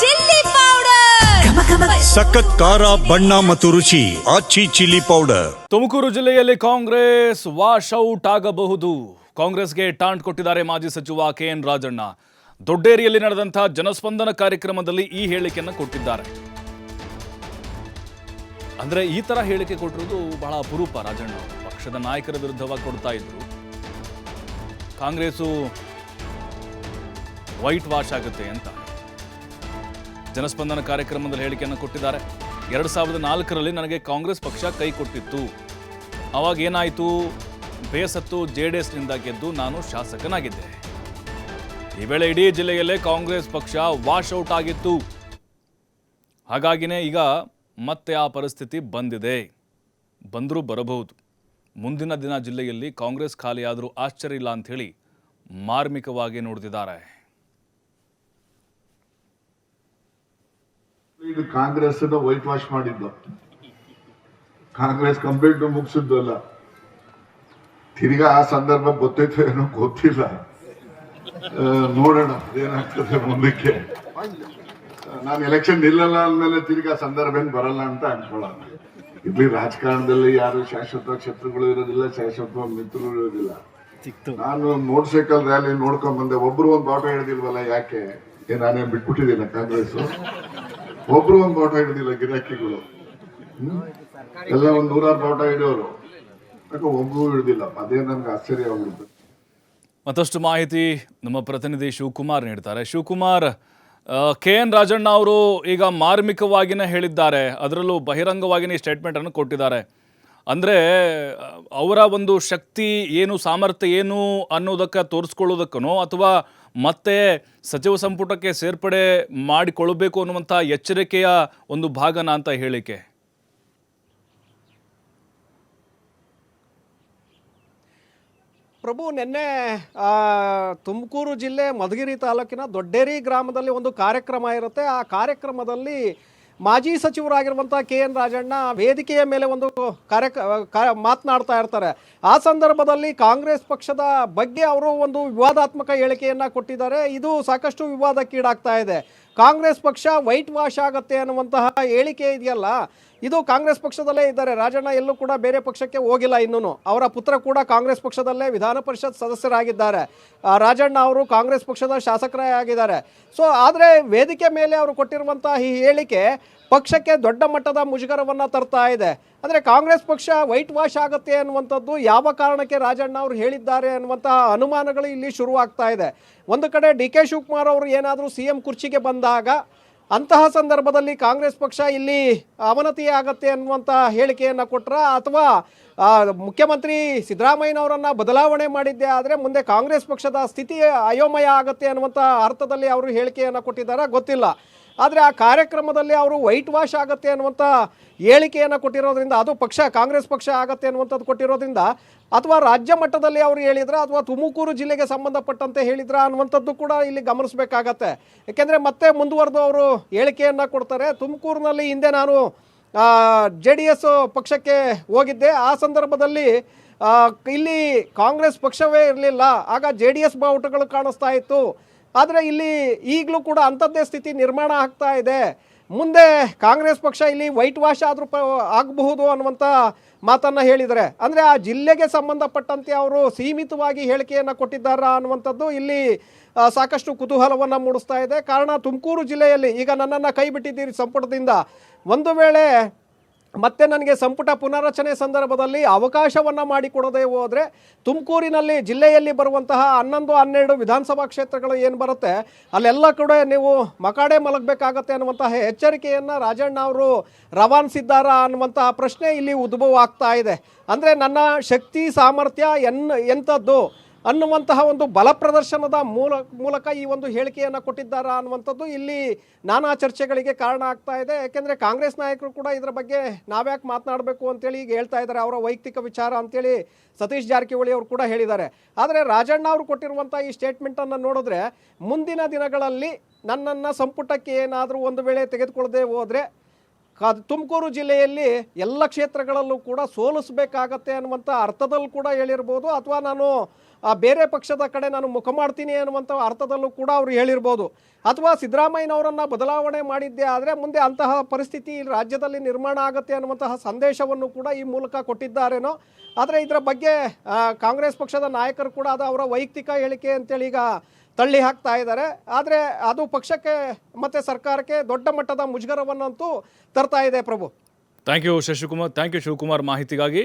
Chilli powder. ಸಖತ್ ಖಾರ ಬಣ್ಣ ಮತ್ತು ರುಚಿ ಆಚಿ ಚಿಲ್ಲಿ ಪೌಡರ್. ತುಮಕೂರು ಜಿಲ್ಲೆಯಲ್ಲಿ ಕಾಂಗ್ರೆಸ್ ವಾಶ್ ಔಟ್ ಆಗಬಹುದು. ಕಾಂಗ್ರೆಸ್ಗೆ ಟಾಂಟ್ ಕೊಟ್ಟಿದ್ದಾರೆ ಮಾಜಿ ಸಚಿವ ಕೆ ಎನ್ ರಾಜಣ್ಣ. ದೊಡ್ಡೇರಿಯಲ್ಲಿ ನಡೆದಂತಹ ಜನಸ್ಪಂದನ ಕಾರ್ಯಕ್ರಮದಲ್ಲಿ ಈ ಹೇಳಿಕೆಯನ್ನು ಕೊಟ್ಟಿದ್ದಾರೆ. ಅಂದ್ರೆ ಈ ತರ ಹೇಳಿಕೆ ಕೊಟ್ಟಿರೋದು ಬಹಳ ಅಪರೂಪ ರಾಜಣ್ಣ. ಪಕ್ಷದ ನಾಯಕರ ವಿರುದ್ಧವಾಗಿ ಕೊಡ್ತಾ ಇದ್ರು. ಕಾಂಗ್ರೆಸ್ ವೈಟ್ ವಾಶ್ ಆಗುತ್ತೆ ಅಂತ. ಜನಸ್ಪಂದನ ಕಾರ್ಯಕ್ರಮದಲ್ಲಿ ಹೇಳಿಕೆಯನ್ನು ಕೊಟ್ಟಿದ್ದಾರೆ. ಎರಡು ಸಾವಿರದ ನಾಲ್ಕರಲ್ಲಿ ನನಗೆ ಕಾಂಗ್ರೆಸ್ ಪಕ್ಷ ಕೈ ಕೊಟ್ಟಿತ್ತು. ಅವಾಗ ಏನಾಯಿತು? ಬೇಸತ್ತು ಜೆ ಡಿ ಎಸ್ನಿಂದ ಗೆದ್ದು ನಾನು ಶಾಸಕನಾಗಿದ್ದೆ. ಈ ವೇಳೆ ಇಡೀ ಜಿಲ್ಲೆಯಲ್ಲೇ ಕಾಂಗ್ರೆಸ್ ಪಕ್ಷ ವಾಶ್ ಔಟ್ ಆಗಿತ್ತು. ಹಾಗಾಗಿನೇ ಈಗ ಮತ್ತೆ ಆ ಪರಿಸ್ಥಿತಿ ಬಂದಿದೆ. ಬಂದರೂ ಬರಬಹುದು. ಮುಂದಿನ ದಿನ ಜಿಲ್ಲೆಯಲ್ಲಿ ಕಾಂಗ್ರೆಸ್ ಖಾಲಿಯಾದರೂ ಆಶ್ಚರ್ಯ ಇಲ್ಲ ಅಂಥೇಳಿ ಮಾರ್ಮಿಕವಾಗಿ ನೋಡ್ತಿದ್ದಾರೆ ಇದು ಕಾಂಗ್ರೆಸ್ ವೈಟ್ ವಾಶ್ ಮಾಡಿದ್ದು. ಕಾಂಗ್ರೆಸ್ ಕಂಪ್ಲೀಟ್ ಮುಗಿಸಿದ್ದು ಅಲ್ಲ. ತಿರ್ಗಾ ಆ ಸಂದರ್ಭ ಗೊತ್ತೈತೆ ಏನೋ ಗೊತ್ತಿಲ್ಲ. ನೋಡೋಣ ಏನಾಗ್ತದೆ ಮುಂದಕ್ಕೆ. ನಾನು ಎಲೆಕ್ಷನ್ ನಿಲ್ಲಲ್ಲ ಅಂದಮೇಲೆ ತಿರ್ಗಾ ಸಂದರ್ಭ ಏನ್ ಬರಲ್ಲ ಅಂತ ಅನ್ಕೊಳ್ಳೋಣ. ಇಲ್ಲಿ ರಾಜಕಾರಣದಲ್ಲಿ ಯಾರು ಶಾಶ್ವತ ಶತ್ರುಗಳು ಇರೋದಿಲ್ಲ ಶಾಶ್ವತ ಮಿತ್ರರು ಇರೋದಿಲ್ಲ. ನಾನು ಮೋಟರ್ ಸೈಕಲ್ ರ್ಯಾಲಿ ನೋಡ್ಕೊಂಡ್ ಬಂದೆ. ಒಬ್ರು ಒಂದು ಬಾಟ ಹಿಡಿದಿಲ್ವಲ್ಲ ಯಾಕೆ? ನಾನೇನ್ ಬಿಟ್ಬಿಟ್ಟಿದ್ದೀನ ಕಾಂಗ್ರೆಸ್ ಒಬ್ರು ಒಂದ್ ಬಾಟ ಹಿಡಿದಿಲ್ಲ ಗಿರಾಕಿಗಳು. ಎಲ್ಲ ಒಂದ್ ನೂರಾರು ಬಾಟ ಹಿಡಿಯೋರು. ಯಾಕೆ ಒಬ್ರು ಹಿಡಿದಿಲ್ಲ. ಅದೇ ನನ್ಗೆ ಆಶ್ಚರ್ಯ ಆಗ್ಬಿಡುತ್ತೆ. ಮತ್ತಷ್ಟು ಮಾಹಿತಿ ನಮ್ಮ ಪ್ರತಿನಿಧಿ ಶಿವಕುಮಾರ್ ನೀಡ್ತಾರೆ. ಶಿವಕುಮಾರ್ ಕೆ ಎನ್ ರಾಜಣ್ಣ ಅವರು ಈಗ ಮಾರ್ಮಿಕವಾಗಿನೇ ಹೇಳಿದ್ದಾರೆ. ಅದರಲ್ಲೂ ಬಹಿರಂಗವಾಗಿನೇ ಸ್ಟೇಟ್ಮೆಂಟ್ ಅನ್ನು ಕೊಟ್ಟಿದ್ದಾರೆ. ಅಂದರೆ, ಅವರ ಒಂದು ಶಕ್ತಿ ಏನು, ಸಾಮರ್ಥ್ಯ ಏನು ಅನ್ನೋದಕ್ಕೆ ತೋರಿಸ್ಕೊಳ್ಳೋದಕ್ಕನೋ ಅಥವಾ ಮತ್ತೆ ಸಚಿವ ಸಂಪುಟಕ್ಕೆ ಸೇರ್ಪಡೆ ಮಾಡಿಕೊಳ್ಳಬೇಕು ಅನ್ನುವಂಥ ಎಚ್ಚರಿಕೆಯ ಒಂದು ಭಾಗನ ಅಂತ ಹೇಳಿಕೆ? ಪ್ರಭು, ನಿನ್ನೆ ತುಮಕೂರು ಜಿಲ್ಲೆ ಮಧುಗಿರಿ ತಾಲೂಕಿನ ದೊಡ್ಡೇರಿ ಗ್ರಾಮದಲ್ಲಿ ಒಂದು ಕಾರ್ಯಕ್ರಮ ಇರುತ್ತೆ. ಆ ಕಾರ್ಯಕ್ರಮದಲ್ಲಿ ಮಾಜಿ ಸಚಿವರಾಗಿರುವಂಥ ಕೆ ಎನ್ ರಾಜಣ್ಣ ವೇದಿಕೆಯ ಮೇಲೆ ಒಂದು ಕಾರ್ಯ ಮಾತನಾಡ್ತಾ ಇರ್ತಾರೆ. ಆ ಸಂದರ್ಭದಲ್ಲಿ ಕಾಂಗ್ರೆಸ್ ಪಕ್ಷದ ಬಗ್ಗೆ ಅವರು ಒಂದು ವಿವಾದಾತ್ಮಕ ಹೇಳಿಕೆಯನ್ನು ಕೊಟ್ಟಿದ್ದಾರೆ. ಇದು ಸಾಕಷ್ಟು ವಿವಾದಕ್ಕೀಡಾಗ್ತಾ ಇದೆ. ಕಾಂಗ್ರೆಸ್ ಪಕ್ಷ ವೈಟ್ ವಾಶ್ ಆಗುತ್ತೆ ಅನ್ನುವಂತಹ ಹೇಳಿಕೆ ಇದೆಯಲ್ಲ? ಇದು ಕಾಂಗ್ರೆಸ್ ಪಕ್ಷದಲ್ಲೇ ಇದ್ದಾರೆ. ರಾಜಣ್ಣ ಎಲ್ಲೂ ಕೂಡ ಬೇರೆ ಪಕ್ಷಕ್ಕೆ ಹೋಗಿಲ್ಲ ಇನ್ನೂ ಅವರ ಪುತ್ರ ಕೂಡ ಕಾಂಗ್ರೆಸ್ ಪಕ್ಷದಲ್ಲೇ ವಿಧಾನ ಪರಿಷತ್ ಸದಸ್ಯರಾಗಿದ್ದಾರೆ. ರಾಜಣ್ಣ ಅವರು ಕಾಂಗ್ರೆಸ್ ಪಕ್ಷದ ಶಾಸಕರೇ ಆಗಿದ್ದಾರೆ. ಸೊ ಆದರೆ ವೇದಿಕೆ ಮೇಲೆ ಅವರು ಕೊಟ್ಟಿರುವಂತಹ ಈ ಹೇಳಿಕೆ ಪಕ್ಷಕ್ಕೆ ದೊಡ್ಡ ಮಟ್ಟದ ಮುಜುಗರವನ್ನು ತರ್ತಾ ಇದೆ. ಅಂದರೆ ಕಾಂಗ್ರೆಸ್ ಪಕ್ಷ ವೈಟ್ ವಾಶ್ ಆಗುತ್ತೆ ಅನ್ನುವಂಥದ್ದು ಯಾವ ಕಾರಣಕ್ಕೆ ರಾಜಣ್ಣ ಅವರು ಹೇಳಿದ್ದಾರೆ ಅನ್ನುವಂತಹ ಅನುಮಾನಗಳು ಇಲ್ಲಿ ಶುರುವಾಗ್ತಾ ಇದೆ. ಒಂದು ಕಡೆ ಡಿ ಕೆ ಶಿವಕುಮಾರ್ ಅವರು ಏನಾದರೂ ಸಿ ಎಂ ಕುರ್ಚಿಗೆ ಬಂದಾಗ ಅಂತಹ ಸಂದರ್ಭದಲ್ಲಿ ಕಾಂಗ್ರೆಸ್ ಪಕ್ಷ ಇಲ್ಲಿ ಅವನತಿ ಆಗತ್ತೆ ಅನ್ನುವಂಥ ಹೇಳಿಕೆಯನ್ನು ಕೊಟ್ಟರ ಅಥವಾ ಮುಖ್ಯಮಂತ್ರಿ ಸಿದ್ದರಾಮಯ್ಯನವರನ್ನು ಬದಲಾವಣೆ ಮಾಡಿದ್ದೆ ಆದರೆ ಮುಂದೆ ಕಾಂಗ್ರೆಸ್ ಪಕ್ಷದ ಸ್ಥಿತಿ ಅಯೋಮಯ ಆಗತ್ತೆ ಅನ್ನುವಂಥ ಅರ್ಥದಲ್ಲಿ ಅವರು ಹೇಳಿಕೆಯನ್ನು ಕೊಟ್ಟಿದ್ದಾರೆ ಗೊತ್ತಿಲ್ಲ. ಆದರೆ ಆ ಕಾರ್ಯಕ್ರಮದಲ್ಲಿ ಅವರು ವೈಟ್ ವಾಶ್ ಆಗುತ್ತೆ ಅನ್ನುವಂಥ ಹೇಳಿಕೆಯನ್ನು ಕೊಟ್ಟಿರೋದ್ರಿಂದ, ಅದು ಪಕ್ಷ, ಕಾಂಗ್ರೆಸ್ ಪಕ್ಷ ಆಗತ್ತೆ ಅನ್ನುವಂಥದ್ದು ಕೊಟ್ಟಿರೋದ್ರಿಂದ, ಅಥವಾ ರಾಜ್ಯ ಮಟ್ಟದಲ್ಲಿ ಅವರು ಹೇಳಿದ್ರೆ, ಅಥವಾ ತುಮಕೂರು ಜಿಲ್ಲೆಗೆ ಸಂಬಂಧಪಟ್ಟಂತೆ ಹೇಳಿದ್ರ ಅನ್ನುವಂಥದ್ದು ಕೂಡ ಇಲ್ಲಿ ಗಮನಿಸಬೇಕಾಗತ್ತೆ. ಯಾಕೆಂದರೆ ಮತ್ತೆ ಮುಂದುವರೆದು ಅವರು ಹೇಳಿಕೆಯನ್ನು ಕೊಡ್ತಾರೆ. ತುಮಕೂರಿನಲ್ಲಿ ಹಿಂದೆ ನಾನು ಜೆ ಡಿ ಎಸ್ ಪಕ್ಷಕ್ಕೆ ಹೋಗಿದ್ದೆ. ಆ ಸಂದರ್ಭದಲ್ಲಿ ಇಲ್ಲಿ ಕಾಂಗ್ರೆಸ್ ಪಕ್ಷವೇ ಇರಲಿಲ್ಲ. ಆಗ ಜೆ ಡಿ ಎಸ್ ಬಾವುಟಗಳು ಕಾಣಿಸ್ತಾ ಇತ್ತು. ಆದರೆ ಇಲ್ಲಿ ಈಗಲೂ ಕೂಡ ಅಂಥದ್ದೇ ಸ್ಥಿತಿ ನಿರ್ಮಾಣ ಆಗ್ತಾ ಇದೆ. ಮುಂದೆ ಕಾಂಗ್ರೆಸ್ ಪಕ್ಷ ಇಲ್ಲಿ ವೈಟ್ ವಾಶ್ ಆದರೂ ಆಗಬಹುದು ಅನ್ನುವಂಥ ಮಾತನ್ನು ಹೇಳಿದರೆ ಅಂದರೆ ಆ ಜಿಲ್ಲೆಗೆ ಸಂಬಂಧಪಟ್ಟಂತೆ ಅವರು ಸೀಮಿತವಾಗಿ ಹೇಳಿಕೆಯನ್ನು ಕೊಟ್ಟಿದ್ದಾರಾ ಅನ್ನುವಂಥದ್ದು ಇಲ್ಲಿ ಸಾಕಷ್ಟು ಕುತೂಹಲವನ್ನು ಮೂಡಿಸ್ತಾ ಇದೆ. ಕಾರಣ ತುಮಕೂರು ಜಿಲ್ಲೆಯಲ್ಲಿ ಈಗ ನನ್ನನ್ನು ಕೈ ಬಿಟ್ಟಿದ್ದೀರಿ ಸಂಪುಟದಿಂದ. ಒಂದು ವೇಳೆ ಮತ್ತೆ ನನಗೆ ಸಂಪುಟ ಪುನಾರಚನೆ ಸಂದರ್ಭದಲ್ಲಿ ಅವಕಾಶವನ್ನು ಮಾಡಿಕೊಡದೆ ಹೋದರೆ ತುಮಕೂರಿನಲ್ಲಿ ಜಿಲ್ಲೆಯಲ್ಲಿ ಬರುವಂತಹ ಹನ್ನೊಂದು, ಹನ್ನೆರಡು ವಿಧಾನಸಭಾ ಕ್ಷೇತ್ರಗಳು ಏನು ಬರುತ್ತೆ, ಅಲ್ಲೆಲ್ಲ ಕೂಡ ನೀವು ಮಕಾಡೆ ಮಲಗಬೇಕಾಗತ್ತೆ ಅನ್ನುವಂತಹ ಎಚ್ಚರಿಕೆಯನ್ನು ರಾಜಣ್ಣ ಅವರು ರವಾನಿಸಿದ್ದಾರಾ ಅನ್ನುವಂತಹ ಪ್ರಶ್ನೆ ಇಲ್ಲಿ ಉದ್ಭವ ಆಗ್ತಾ ಇದೆ. ಅಂದರೆ ನನ್ನ ಶಕ್ತಿ, ಸಾಮರ್ಥ್ಯ ಎನ್, ಎಂಥದ್ದು ಅನ್ನುವಂತಹ ಒಂದು ಬಲ ಪ್ರದರ್ಶನದ ಮೂಲ, ಮೂಲಕ ಈ ಒಂದು ಹೇಳಿಕೆಯನ್ನು ಕೊಟ್ಟಿದ್ದಾರಾ ಅನ್ನುವಂಥದ್ದು ಇಲ್ಲಿ ನಾನಾ ಚರ್ಚೆಗಳಿಗೆ ಕಾರಣ ಆಗ್ತಾ ಇದೆ. ಯಾಕೆಂದರೆ ಕಾಂಗ್ರೆಸ್ ನಾಯಕರು ಕೂಡ ಇದರ ಬಗ್ಗೆ ನಾವ್ಯಾಕೆ ಮಾತನಾಡಬೇಕು ಅಂತೇಳಿ ಈಗ ಹೇಳ್ತಾ ಇದ್ದಾರೆ. ಅವರ ವೈಯಕ್ತಿಕ ವಿಚಾರ ಅಂತೇಳಿ ಸತೀಶ್ ಜಾರಕಿಹೊಳಿ ಅವರು ಕೂಡ ಹೇಳಿದ್ದಾರೆ. ಆದರೆ ರಾಜಣ್ಣ ಅವರು ಕೊಟ್ಟಿರುವಂಥ ಈ ಸ್ಟೇಟ್ಮೆಂಟನ್ನು ನೋಡಿದ್ರೆ ಮುಂದಿನ ದಿನಗಳಲ್ಲಿ ನನ್ನನ್ನು ಸಂಪುಟಕ್ಕೆ ಏನಾದರೂ ಒಂದು ವೇಳೆ ತೆಗೆದುಕೊಳ್ಳದೆ ಹೋದರೆ ಕಾ, ತುಮಕೂರು ಜಿಲ್ಲೆಯಲ್ಲಿ ಎಲ್ಲ ಕ್ಷೇತ್ರಗಳಲ್ಲೂ ಕೂಡ ಸೋಲಿಸಬೇಕಾಗತ್ತೆ ಅನ್ನುವಂಥ ಅರ್ಥದಲ್ಲಿ ಕೂಡ ಹೇಳಿರ್ಬೋದು. ಅಥವಾ ನಾನು ಆ ಬೇರೆ ಪಕ್ಷದ ಕಡೆ ನಾನು ಮುಖ ಮಾಡ್ತೀನಿ ಅನ್ನುವಂಥ ಅರ್ಥದಲ್ಲೂ ಕೂಡ ಅವರು ಹೇಳಿರ್ಬೋದು. ಅಥವಾ ಸಿದ್ದರಾಮಯ್ಯನವರನ್ನು ಬದಲಾವಣೆ ಮಾಡಿದ್ದೆ ಆದರೆ ಮುಂದೆ ಅಂತಹ ಪರಿಸ್ಥಿತಿ ರಾಜ್ಯದಲ್ಲಿ ನಿರ್ಮಾಣ ಆಗುತ್ತೆ ಅನ್ನುವಂತಹ ಸಂದೇಶವನ್ನು ಕೂಡ ಈ ಮೂಲಕ ಕೊಟ್ಟಿದ್ದಾರೇನೋ. ಆದರೆ ಇದರ ಬಗ್ಗೆ ಕಾಂಗ್ರೆಸ್ ಪಕ್ಷದ ನಾಯಕರು ಕೂಡ ಅದು ಅವರ ವೈಯಕ್ತಿಕ ಹೇಳಿಕೆ ಅಂತೇಳಿ ಈಗ ತಳ್ಳಿ ಹಾಕ್ತಾ ಇದ್ದಾರೆ. ಆದರೆ ಅದು ಪಕ್ಷಕ್ಕೆ ಮತ್ತು ಸರ್ಕಾರಕ್ಕೆ ದೊಡ್ಡ ಮಟ್ಟದ ಮುಜುಗರವನ್ನಂತೂ ತರ್ತಾ ಇದೆ ಪ್ರಭು. Thank you Shashikumar. Thank you Shivakumar ಮಾಹಿತಿಗಾಗಿ.